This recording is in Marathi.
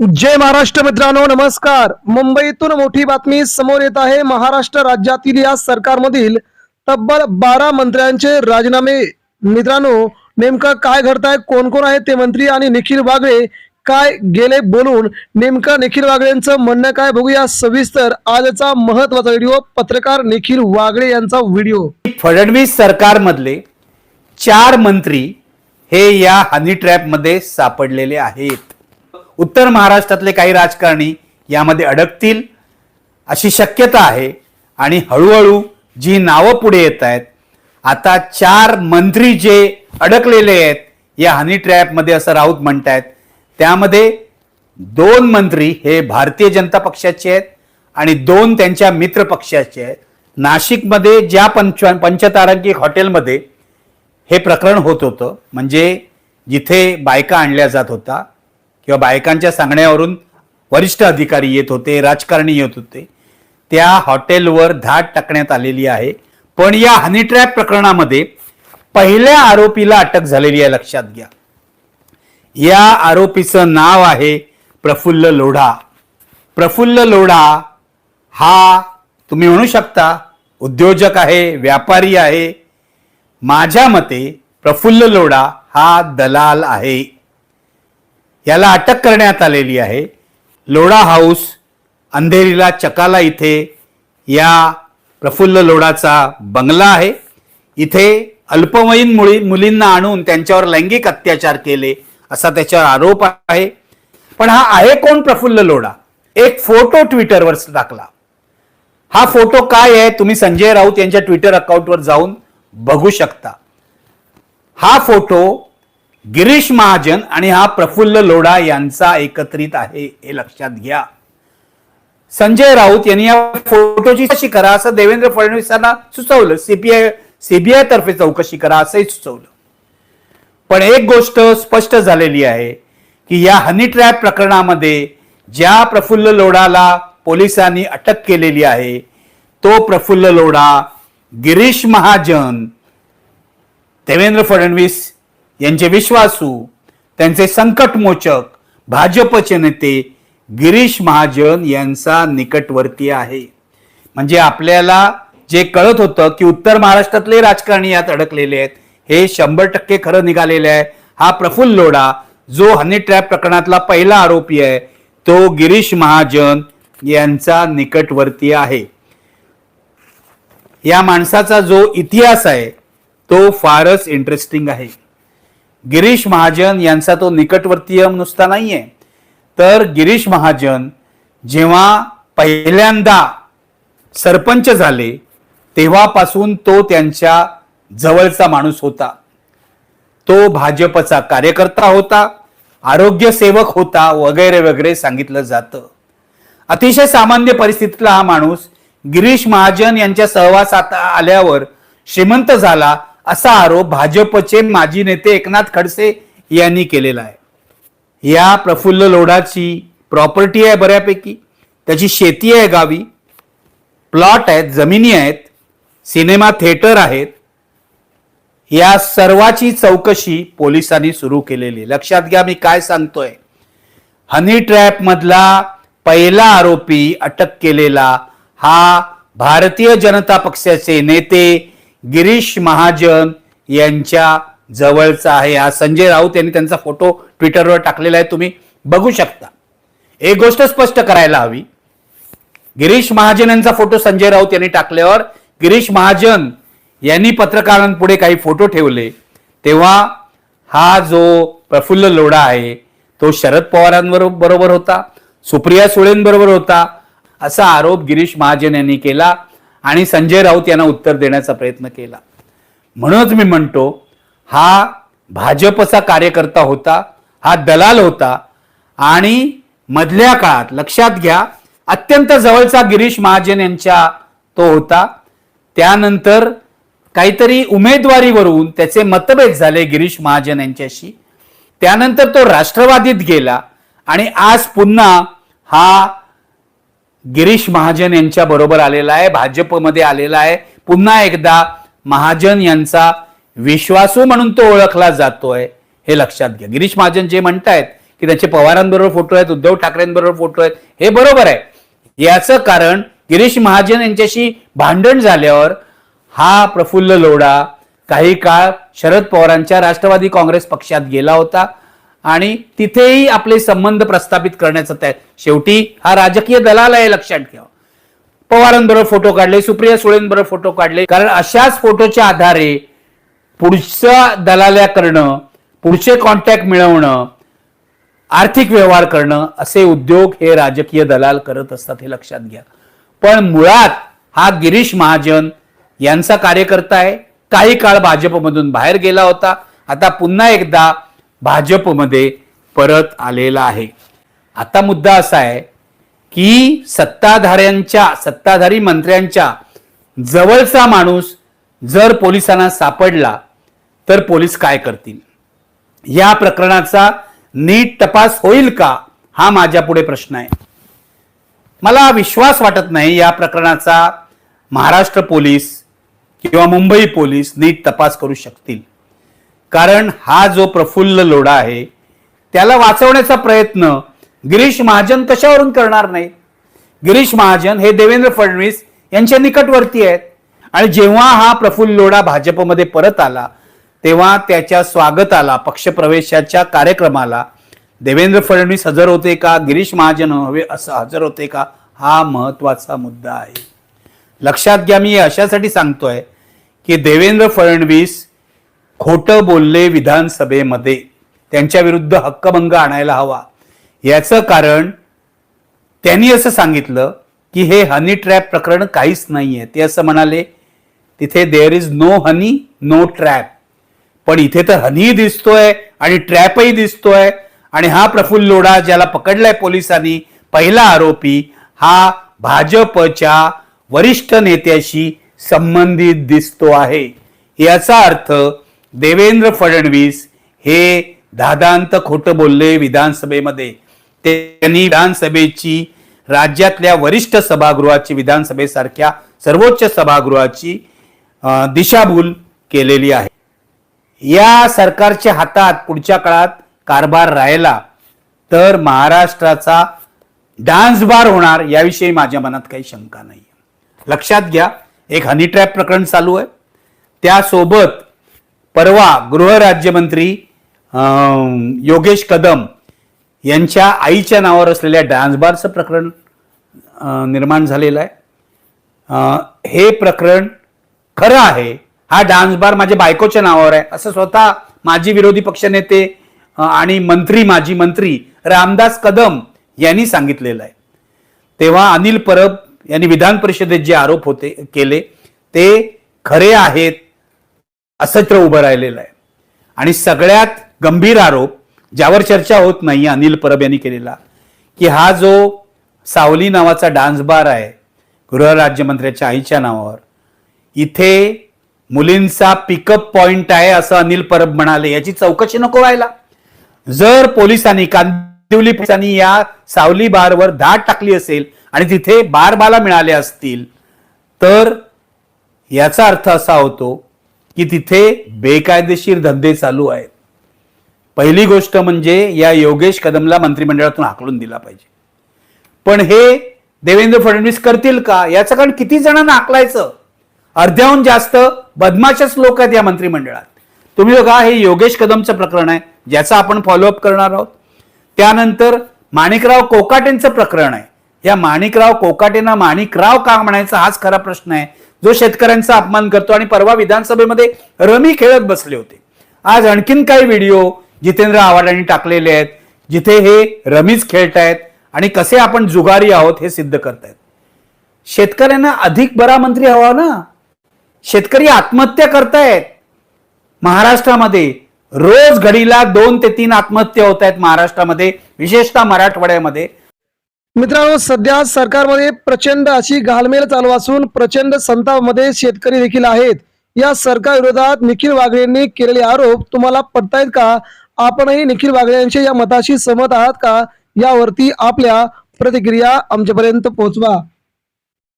जय महाराष्ट्र मित्रांनो नमस्कार. मुंबईतून मोठी बातमी समोर येत आहे. महाराष्ट्र राज्यातील या सरकारमधील तब्बल बारा मंत्र्यांचे राजीनामे. मित्रांनो नेमकं काय घडत आहे कोण कोण आहेत ते मंत्री आणि निखिल वागळे काय गेले बोलून? नेमकं निखिल वागळेंचं म्हणणं काय? बघूया. सविस्तर आजचा महत्त्वाचा व्हिडिओ पत्रकार निखिल वागळे यांचा व्हिडिओ. फडणवीस सरकारमधले चार मंत्री हे या हनी ट्रॅपमध्ये सापडलेले आहेत. उत्तर महाराष्ट्रातले काही राजकारणी यामध्ये अडकतील अशी शक्यता आहे. आणि हळूहळू जी नावं पुढे येत आहेत आता चार मंत्री जे अडकलेले आहेत या हनी ट्रॅपमध्ये असं राऊत म्हणतायत त्यामध्ये दोन मंत्री हे भारतीय जनता पक्षाचे आहेत आणि दोन त्यांच्या मित्र पक्षाचे आहेत. नाशिकमध्ये ज्या पंच पंचतारांकिक हॉटेलमध्ये हे प्रकरण होत होतं म्हणजे जिथे बायका आणल्या जात होता किंवा बायकांच्या सांगण्यावरून वरिष्ठ अधिकारी येत होते राजकारणी येत होते. त्या हॉटेलवर धाड टाकण्यात आलेली आहे. पण या हनी ट्रॅप प्रकरणामध्ये पहिल्या आरोपीला अटक झालेली आहे लक्षात घ्या. या आरोपीचं नाव आहे प्रफुल्ल लोढा. प्रफुल्ल लोढा हा तुम्ही म्हणू शकता उद्योजक आहे व्यापारी आहे. माझ्या मते प्रफुल्ल लोढा हा दलाल आहे. याला अटक करण्यात आलेली आहे. लोढा हाऊस अंधेरीला चकाला इथे या प्रफुल्ल लोढाचा बंगला आहे. इथे अल्पवयीन मुली मुलींना आणून त्यांच्यावर लैंगिक अत्याचार केले असा त्याच्यावर आरोप आहे. पण हा आहे कोण प्रफुल्ल लोढा? एक फोटो ट्विटरवर टाकला हा फोटो काय आहे? तुम्ही संजय राऊत यांच्या ट्विटर अकाउंटवर जाऊन बघू शकता. हा फोटो गिरीश महाजन आणि हा प्रफुल्ल लोढा यांचा एकत्रित आहे हे लक्षात घ्या. संजय राऊत यांनी या फोटोची चौकशी करा असं देवेंद्र फडणवीसांना सुचवलं. सीपीआय सीबीआय तर्फे चौकशी करा असंही सुचवलं. पण एक गोष्ट स्पष्ट झालेली आहे की या हनी ट्रॅप प्रकरणामध्ये ज्या प्रफुल्ल लोढाला पोलिसांनी अटक केलेली आहे तो प्रफुल्ल लोढा गिरीश महाजन देवेंद्र फडणवीस यांचे विश्वासू त्यांचे संकटमोचक भाजपचे नेते गिरीश महाजन यांचा निकटवर्ती आहे. म्हणजे आपल्याला जे कळत होतं की उत्तर महाराष्ट्रातले राजकारणी यात अडकलेले आहेत हे शंभर टक्के खरं निघालेले आहे. हा प्रफुल्ल लोढा जो हनी ट्रॅप प्रकरणातला पहिला आरोपी आहे तो गिरीश महाजन यांचा निकटवर्ती आहे. या माणसाचा जो इतिहास आहे तो फारच इंटरेस्टिंग आहे. गिरीश महाजन यांचा तो निकटवर्तीय नुसता नाहीये. तर गिरीश महाजन जेव्हा पहिल्यांदा सरपंच झाले तेव्हापासून तो त्यांच्या जवळचा माणूस होता. तो भाजपचा कार्यकर्ता होता आरोग्य सेवक होता वगैरे वगैरे सांगितलं जातं. अतिशय सामान्य परिस्थितीतला हा माणूस गिरीश महाजन यांच्या सहवासात आल्यावर श्रीमंत झाला असा आरोप भाजपचे माजी नेते एकनाथ खडसे यांनी केलेला आहे. या प्रफुल्ल लोढाची प्रॉपर्टी आहे बऱ्यापैकी त्याची शेती आहे गावी प्लॉट आहेत जमिनी आहेत सिनेमा थिएटर आहेत. या सर्वाची चौकशी पोलिसांनी सुरू केलेली. लक्षात घ्या मी काय सांगतोय. हनी ट्रॅप मधला पहिला आरोपी अटक केलेला हा भारतीय जनता पक्षाचे नेते गिरीश महाजन यांच्या जवळचा आहे. हा संजय राऊत यांनी त्यांचा फोटो ट्विटरवर टाकलेला आहे. तुम्ही बघू शकता. एक गोष्ट स्पष्ट करायला हवी. गिरीश महाजन यांचा फोटो संजय राऊत यांनी टाकल्यावर गिरीश महाजन यांनी पत्रकारांपुढे काही फोटो ठेवले. तेव्हा हा जो प्रफुल्ल लोढा आहे तो शरद पवारांबरोबर बरोबर होता सुप्रिया सुळेंबरोबर होता असा आरोप गिरीश महाजन यांनी केला. आणि संजय राऊत यांना उत्तर देण्याचा प्रयत्न केला. म्हणूनच मी म्हणतो हा भाजपचा कार्यकर्ता होता हा दलाल होता आणि मधल्या काळात लक्षात घ्या अत्यंत जवळचा गिरीश महाजन यांच्या तो होता. त्यानंतर काहीतरी उमेदवारीवरून त्याचे मतभेद झाले गिरीश महाजन यांच्याशी. त्यानंतर तो राष्ट्रवादीत गेला आणि आज पुन्हा हा गिरीश महाजन यांच्या बरोबर आलेला आहे भाजपमध्ये आलेला आहे. पुन्हा एकदा महाजन यांचा विश्वासू म्हणून तो ओळखला जातोय हे लक्षात घ्या. गिरीश महाजन जे म्हणतायत की त्यांचे पवारांबरोबर फोटो आहेत उद्धव ठाकरेंबरोबर फोटो आहेत हे बरोबर आहे. याचं कारण गिरीश महाजन यांच्याशी भांडण झाल्यावर हा प्रफुल्ल लोढा काही काळ शरद पवारांच्या राष्ट्रवादी काँग्रेस पक्षात गेला होता. आणि तिथेही आपले संबंध प्रस्थापित करण्याचा त्या शेवटी हा राजकीय दलाल आहे लक्षात ठेवा. पवारांबरोबर फोटो काढले सुप्रिया सुळेंबरोबर फोटो काढले. कारण अशाच फोटोच्या आधारे पुढच्या दलाल्या करणं पुढचे कॉन्टॅक्ट मिळवणं आर्थिक व्यवहार करणं असे उद्योग हे राजकीय दलाल करत असतात हे लक्षात घ्या. पण मुळात हा गिरीश महाजन यांचा कार्यकर्ता आहे. काही काळ भाजपमधून बाहेर गेला होता. आता पुन्हा एकदा भाजपमध्ये परत आलेला आहे. आता मुद्दा असा आहे की सत्ताधाऱ्यांच्या सत्ताधारी मंत्र्यांच्या जवळचा माणूस जर पोलिसांना सापडला तर पोलीस काय करतील? या प्रकरणाचा नीट तपास होईल का? हा माझ्या पुढे प्रश्न आहे. मला विश्वास वाटत नाही या प्रकरणाचा महाराष्ट्र पोलीस किंवा मुंबई पोलीस नीट तपास करू शकतील. कारण हा जो प्रफुल्ल लोढा आहे त्याला वाचवण्याचा प्रयत्न गिरीश महाजन कशावरून करणार नाही? गिरीश महाजन हे देवेंद्र फडणवीस यांच्या निकटवर्ती आहेत. आणि जेव्हा हा प्रफुल्ल लोढा भाजपमध्ये परत आला तेव्हा त्याच्या स्वागताला पक्षप्रवेशाच्या कार्यक्रमाला देवेंद्र फडणवीस हजर होते का? गिरीश महाजन हवे असं हजर होते का? हा महत्त्वाचा मुद्दा आहे. लक्षात घ्या मी हे अशासाठी सांगतोय की देवेंद्र फडणवीस खोटं बोलले विधानसभेमध्ये. त्यांच्या विरुद्ध हक्कभंग आणायला हवा. याचं कारण त्यांनी असं सांगितलं की हे हनी ट्रॅप प्रकरण काहीच नाहीये. ते असं म्हणाले तिथे there is no honey no trap पण इथे तर हनी दिसतोय आणि ट्रॅपही दिसतोय. आणि हा प्रफुल्ल लोढा ज्याला पकडलाय पोलिसांनी पहिला आरोपी हा भाजपच्या वरिष्ठ नेत्याशी संबंधित दिसतो आहे. याचा अर्थ देवेंद्र फडणवीस हे दादांत खोटं बोलले विधानसभेमध्ये. त्यांनी विधानसभेची राज्यातल्या वरिष्ठ सभागृहाची विधानसभेसारख्या सर्वोच्च सभागृहाची दिशाभूल केलेली आहे. या सरकारच्या हातात पुढच्या काळात कारभार राहिला तर महाराष्ट्राचा डान्स बार होणार याविषयी माझ्या मनात काही शंका नाही लक्षात घ्या एक हनी ट्रॅप प्रकरण चालू आहे. त्यासोबत परवा गृहराज्यमंत्री योगेश कदम यांच्या आईच्या नावावर असलेल्या डान्सबारचं प्रकरण निर्माण झालेलं आहे. हे प्रकरण खरं आहे हा डान्स बार माझ्या बायकोच्या नावावर आहे असं स्वतः माजी विरोधी पक्षनेते आणि मंत्री माजी मंत्री रामदास कदम यांनी सांगितलेलं आहे. तेव्हा अनिल परब यांनी विधान परिषदेत जे आरोप होते केले ते खरे आहेत असत्र उभं राहिलेलं आहे. आणि सगळ्यात गंभीर आरोप ज्यावर चर्चा होत नाही अनिल परब यांनी केलेला की हा जो सावली नावाचा डान्स बार आहे गृहराज्यमंत्र्याच्या आईच्या नावावर इथे मुलींचा पिकअप पॉइंट आहे असं अनिल परब म्हणाले याची चौकशी नको व्हायला. जर पोलिसांनी कांदिवली पोलिसांनी या सावली बारवर धाड टाकली असेल आणि तिथे बारबाला मिळाले असतील तर याचा अर्थ असा होतो की तिथे बेकायदेशीर धंदे चालू आहेत. पहिली गोष्ट म्हणजे या योगेश कदमला मंत्रिमंडळातून हाकलून दिला पाहिजे. पण हे देवेंद्र फडणवीस करतील का? याचं कारण किती जणांना हाकलायचं? अर्ध्याहून जास्त बदमाशच लोक आहेत या मंत्रिमंडळात. तुम्ही बघा हे योगेश कदमचं प्रकरण आहे ज्याचा आपण फॉलोअप करणार आहोत. त्यानंतर माणिकराव कोकाटेंचं प्रकरण आहे. या माणिकराव कोकाटेंना माणिकराव का म्हणायचा हाच खरा प्रश्न आहे. जो शेतकऱ्यांचा अपमान करतो आणि परवा विधानसभेमध्ये रमी खेळत बसले होते. आज आणखीन काही व्हिडिओ जितेंद्र आव्हाडांनी टाकलेले आहेत जिथे हे रमीज खेळतायत आणि कसे आपण जुगारी आहोत हे सिद्ध करतायत. शेतकऱ्यांना अधिक बरा मंत्री हवा ना? शेतकरी आत्महत्या करतायत. महाराष्ट्रामध्ये रोज घडीला दोन ते तीन आत्महत्या होत आहेत महाराष्ट्रामध्ये विशेषतः मराठवाड्यामध्ये. मित्रांनो सध्या सरकारमध्ये प्रचंड अशी घालमेल चालू असून प्रचंड संतापमध्ये शेतकरी देखील आहेत. या सरकार विरोधात निखिल वागळे केलेले आरोप तुम्हाला पटतायत का? आपणही निखिल वागळे या मताशी सहमत आहात का? यावरती आपल्या प्रतिक्रिया आमच्यापर्यंत पोहोचवा.